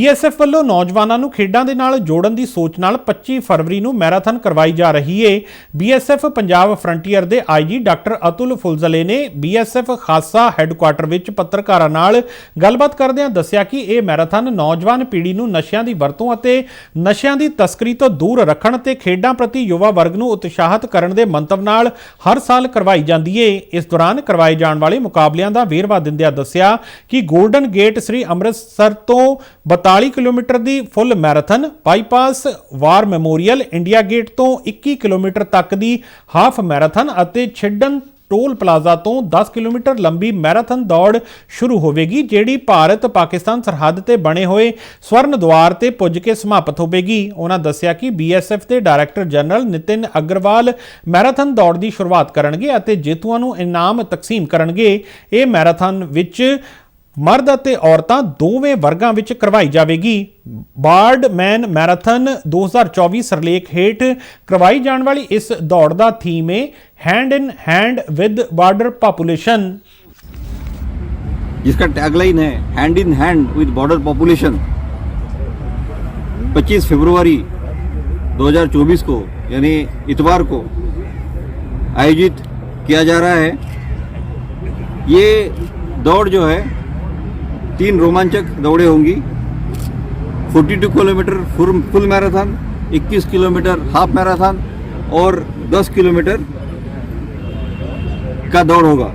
BSF ਵੱਲੋਂ ਨੌਜਵਾਨਾਂ ਨੂੰ ਖੇਡਾਂ ਦੇ ਨਾਲ ਜੋੜਨ ਦੀ ਸੋਚ ਨਾਲ 25 ਫਰਵਰੀ ਨੂੰ ਮੈਰਾਥਨ ਕਰਵਾਈ ਜਾ ਰਹੀ ਏ। ਬੀਐਸਐਫ ਪੰਜਾਬ ਫਰੰਟੀਅਰ ਦੇ ਆਈਜੀ ਡਾਕਟਰ ਅਤੁਲ ਫੁਲਜ਼ਲੇ ਨੇ ਬੀਐਸਐਫ ਖਾਸਾ ਹੈੱਡਕੁਆਟਰ ਵਿੱਚ ਪੱਤਰਕਾਰਾਂ ਨਾਲ ਗੱਲਬਾਤ ਕਰਦਿਆਂ ਦੱਸਿਆ ਕਿ ਇਹ ਮੈਰਾਥਨ ਨੌਜਵਾਨ ਪੀੜ੍ਹੀ ਨੂੰ ਨਸ਼ਿਆਂ ਦੀ ਵਰਤੋਂ ਅਤੇ ਨਸ਼ਿਆਂ ਦੀ ਤਸਕਰੀ ਤੋਂ ਦੂਰ ਰੱਖਣ ਤੇ ਖੇਡਾਂ ਪ੍ਰਤੀ ਯੁਵਾ ਵਰਗ ਨੂੰ ਉਤਸ਼ਾਹਿਤ ਕਰਨ ਦੇ ਮੰਤਵ ਨਾਲ ਹਰ ਸਾਲ ਕਰਵਾਈ ਜਾਂਦੀ ਏ। ਇਸ ਦੌਰਾਨ ਕਰਵਾਏ ਜਾਣ ਵਾਲੇ ਮੁਕਾਬਲਿਆਂ ਦਾ ਵੇਰਵਾ ਦਿੰਦਿਆਂ ਦੱਸਿਆ ਕਿ 골ਡਨ ਗੇਟ ਸ੍ਰੀ ਅੰਮ੍ਰਿਤਸਰ ਤੋਂ ਬਤਾ 42 ਕਿਲੋਮੀਟਰ ਦੀ full marathon bypass war memorial India gate ਤੋਂ 21 ਕਿਲੋਮੀਟਰ ਤੱਕ ਦੀ ਹਾਫ ਮੈਰਾਥਨ ਅਤੇ ਛਿੱਡਨ ਟੋਲ ਪਲਾਜ਼ਾ ਤੋਂ 10 ਕਿਲੋਮੀਟਰ ਲੰਬੀ ਮੈਰਾਥਨ ਦੌੜ ਸ਼ੁਰੂ ਹੋਵੇਗੀ, ਜਿਹੜੀ ਭਾਰਤ ਪਾਕਿਸਤਾਨ ਸਰਹੱਦ ਤੇ ਬਣੇ ਹੋਏ ਸਵਰਨ ਦੁਆਰ ਤੇ ਪੁੱਜ ਕੇ ਸਮਾਪਤ ਹੋਵੇਗੀ। ਉਹਨਾਂ ਦੱਸਿਆ ਕਿ ਬੀਐਸਐਫ ਦੇ director general Nitin Agarwal marathon ਦੌੜ ਦੀ ਸ਼ੁਰੂਆਤ ਕਰਨਗੇ ਅਤੇ ਜੇਤੂਆਂ ਨੂੰ ਇਨਾਮ ਤਕਸੀਮ ਕਰਨਗੇ। ਇਹ ਮੈਰਾਥਨ ਵਿੱਚ ਮਰਦ ਅਤੇ ਔਰਤਾਂ ਦੋਵੇਂ ਵਰਗਾਂ ਵਿੱਚ ਕਰਵਾਈ ਜਾਵੇਗੀ ਬਾਰਡ ਮੈਨ ਮੈਰਾਥਨ 2024 ਸਰਲੇਖ ਹੇਠ ਕਰਵਾਈ ਜਾਣ ਵਾਲੀ ਇਸ ਦੌੜ ਦਾ ਥੀਮ ਹੈ hand in hand with border population जिसका टैगलाइन है hand in hand with border population 25 फरवरी 2024 को यानी इतवार को आयोजित किया जा रहा है ये दौड़ जो है तीन रोमांचक दौड़े होंगी। 42 kilometre full marathon 21 kilometre half marathon और 10 किलोमीटर का दौड़ होगा।